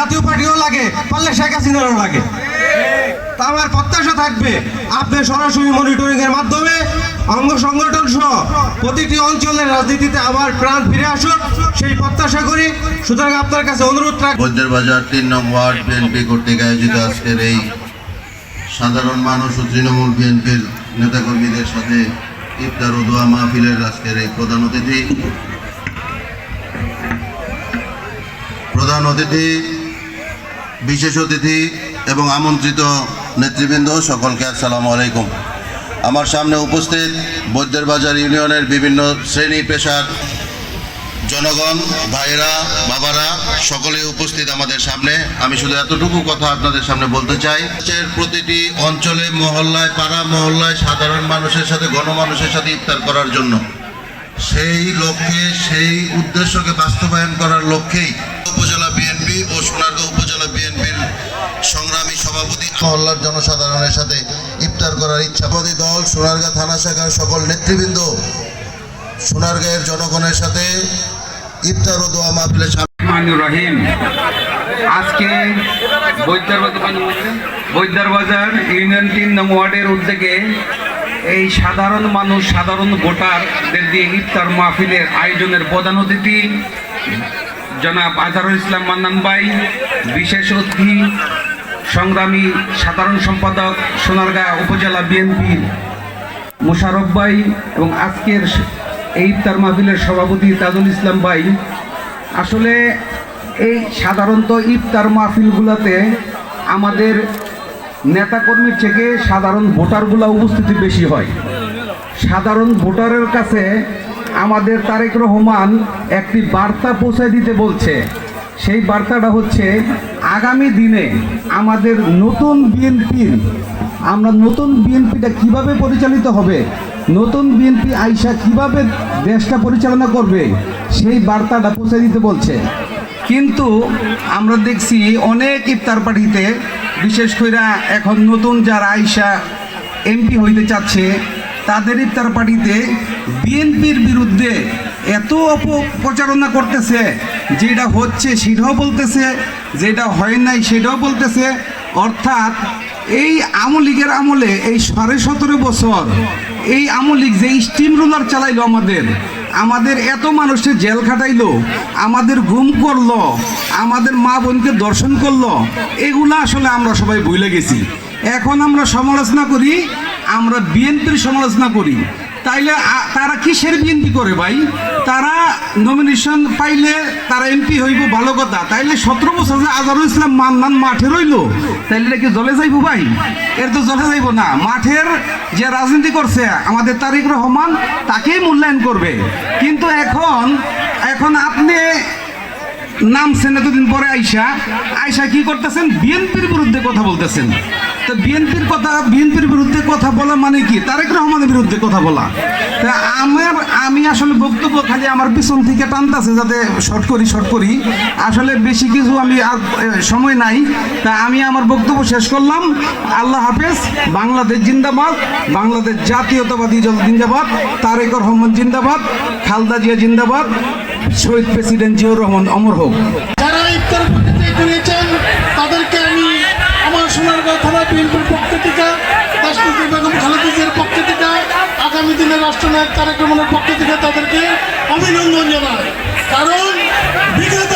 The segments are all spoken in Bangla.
জাতীয় পার্টিও লাগে, পারলে শেখ হাসিনারও লাগে। তা আমার প্রত্যাশা থাকবে, আপনি সরাসরি মনিটরিং এর মাধ্যমে অঙ্গ সংগঠন সহ প্রতিটি অঞ্চলের রাজনীতিতে আবার প্রাণ ফিরে আসুক, সেই প্রত্যাশা করি। সুতরাং আপনার কাছে অনুরোধ রাখ বৈদ্যের বাজার তিন নং ওয়ার্ড বিএনপি কর্তৃক আয়োজিত আজকের এই সাধারণ মানুষ ও তৃণমূল বিএনপির নেতাকর্মীদের সাথে ইফতার ও দোয়া মাহফিলের আজকের এই প্রধান অতিথি। প্রধান অতিথি বিশেষ অতিথি এবং আমন্ত্রিত নেতৃবৃন্দ সকলকে আসসালামু আলাইকুম। আমার সামনে উপস্থিত বৈদ্যের বাজার ইউনিয়নের বিভিন্ন শ্রেণি পেশার জনগণ ভাইরা বাবারা সকলে উপস্থিত আমাদের সামনে। আমি শুধু এতটুকু কথা আপনাদের সামনে বলতে চাই। প্রতিটি অঞ্চলে, মহল্লায়, পাড়া মহল্লায় সাধারণ মানুষের সাথে, গণমানুষের সাথে ইফতার করার জন্য। সেই লক্ষ্যে, সেই উদ্দেশ্যকে বাস্তবায়ন করার লক্ষ্যেই উপজেলা বিএনপি ও সোনারগাঁও উপজেলা বিএনপির সংগ্রামী সভাপতি মহল্লার জনসাধারণের সাথে ইফতার করার ইচ্ছাবাদী দল সোনারগাঁ থানা শাখার সকল নেতৃবৃন্দ সোনারগাঁয়ের জনগণের সাথে ইফতার ও দোয়া মাহফিলে রহিম। আজকে বৈদ্যার বৈদ্যার বাজার ইউনিয়ন তিন নং ওয়ার্ডের উদ্যোগে এই সাধারণ মানুষ সাধারণ ভোটারদের দিয়ে ইফতার মাহফিলের আয়োজনের প্রধান অতিথি জনাব আজহারুল ইসলাম মান্নান ভাই, বিশেষ অতিথি, সংগ্রামী সাধারণ সম্পাদক, সোনারগাঁ উপজেলা বিএনপির মোশারফ ভাই এবং আজকের এই ইফতার মাহফিলের সভাপতি তাজুল ইসলাম ভাই। আসলে এই সাধারণত ইফতার মাহফিলগুলোতে আমাদের নেতাকর্মীর থেকে সাধারণ ভোটারগুলো উপস্থিতি বেশি হয়। সাধারণ ভোটারের কাছে আমাদের তারেক রহমান একটি বার্তা পৌঁছে দিতে বলছে। সেই বার্তাটা হচ্ছে, আগামী দিনে আমাদের নতুন বিএনপির আমরা নতুন বিএনপিটা কীভাবে পরিচালিত হবে, নতুন বিএনপি আইসা কীভাবে দেশটা পরিচালনা করবে, সেই বার্তাটা পৌঁছে দিতে বলছে। কিন্তু আমরা দেখছি অনেক ইফতার পার্টিতে, বিশেষ করে এখন নতুন যারা আইসা এমপি হইতে চাচ্ছে তাদের ইফতার পার্টিতে বিএনপির বিরুদ্ধে এত অপপ্রচারণা করতেছে, যেটা হচ্ছে সেটাও বলতেছে, যেটা হয় নাই সেটাও বলতেছে। অর্থাৎ এই আমলীগের আমলে এই সাড়ে সতেরো বছর এই আমলীগ যে স্টিম রোলার চালাইলো আমাদের আমাদের এত মানুষের জেল খাটাইলো, আমাদের ঘুম করল, আমাদের মা বোনকে দর্শন করল, এগুলো আসলে আমরা সবাই ভুলে গেছি। এখন আমরা সমালোচনা করি আমরা বিএনপির সমালোচনা করি। তাইলে তারা কিসের বিএনপি করে ভাই? তারা নমিনেশন পাইলে তারা এমপি হইব, ভালো কথা। তাইলে সতেরো বছর যে আজহারুল ইসলাম মান্নান মাঠে রইল, তাইলে এটা কি জলে যাইব ভাই? এর তো জলে যাইব না। মাঠের যে রাজনীতি করছে, আমাদের তারিক রহমান, তাকেই মূল্যায়ন করবে। কিন্তু এখন এখন আপনি নামছেন এতদিন পরে আইসা আইসা কি করতেছেন? বিএনপির বিরুদ্ধে কথা বলতেছেন। বিএনপির কথা, বিএনপির বিরুদ্ধে কথা বলা মানে কি? তারেক রহমানের বিরুদ্ধে কথা বলা। তা আমার, আমি আসলে বক্তব্য খালি আমার পিছন থেকে টানতেছে যাতে শর্ট করি শর্ট করি। আসলে বেশি কিছু আমি আর সময় নাই। তা আমি আমার বক্তব্য শেষ করলাম। আল্লাহ হাফেজ, বাংলাদেশ জিন্দাবাদ, বাংলাদেশ জাতীয়তাবাদী দল জিন্দাবাদ, তারেক রহমান জিন্দাবাদ, খালদা জিয়া জিন্দাবাদ, শহীদ প্রেসিডেন্ট জিয়াউর রহমান অমর হোক। যারা ইফতার প্রতিতে করেছেন তাদেরকে আমি আমার সোনারগাঁও থানা বিএনপির পক্ষ থেকে, রাষ্ট্রপতি বেগম খালেদিজের পক্ষ থেকে, আগামী দিনে রাষ্ট্রনায়ক তারেক পক্ষ থেকে তাদেরকে অভিনন্দন জানায় কারণ বিগত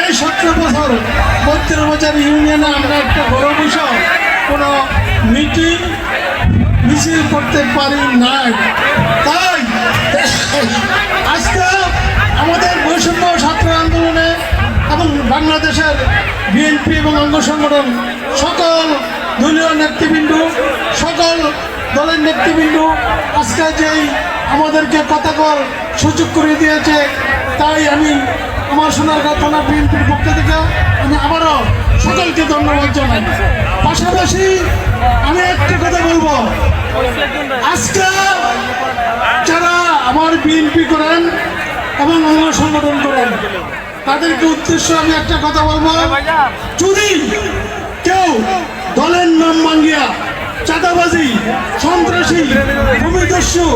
এই সতেরো বছর, বত্রিশ বছর ইউনিয়নে আমরা একটা বড় বিষয়, কোনো মিটিং, মিছিল করতে পারি নাই। তাই বাংলাদেশের বিএনপি এবং অঙ্গ সংগঠন, সকল দলীয় নেতৃবৃন্দ, সকল দলের নেতৃবৃন্দ আজকে যেই আমাদেরকে কথা কর সুযোগ করে দিয়েছে, তাই আমি আমার সোনারগাঁও থানা বিএনপির পক্ষ থেকে আমি আবারও সকলকে ধন্যবাদ জানাই। পাশাপাশি আমি একটা কথা বলব। আজকে যারা আমার বিএনপি করেন এবং অঙ্গ সংগঠন করেন তাদেরকে উদ্দেশ্য আমি একটা কথা বলব। যদি কেউ দলের নাম মাঙ্গিয়া চাঁদাবাজি সন্ত্রাসী ভূমিদস্যু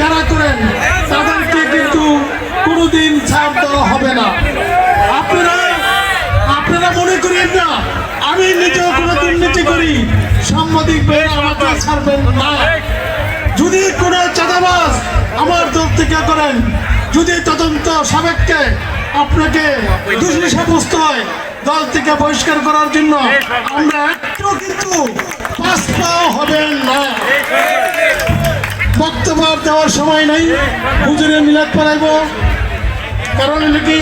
যারা করেন তাদেরকে কিন্তু কোনোদিন ছাড় দেওয়া হবে না। আপনারা আপনারা মনে করেন না আমি নিজেও কোনো দুর্নীতি করি সাংবাদিক ভাইয়ের আমাকে ছাড়বেন না। যদি কোনো চাঁদাবাজ আমার দল থেকে করেন যদি তদন্ত সাবেককে আপনাকে দোষী সাব্যস্ত হয়। দল থেকে বহিষ্কার করার জন্য। আমরা একটু কিন্তু হবেন না। বক্তব্য দেওয়ার সময় নাই। হুজুরে মিলাদ পড়াইব। কারণ নাকি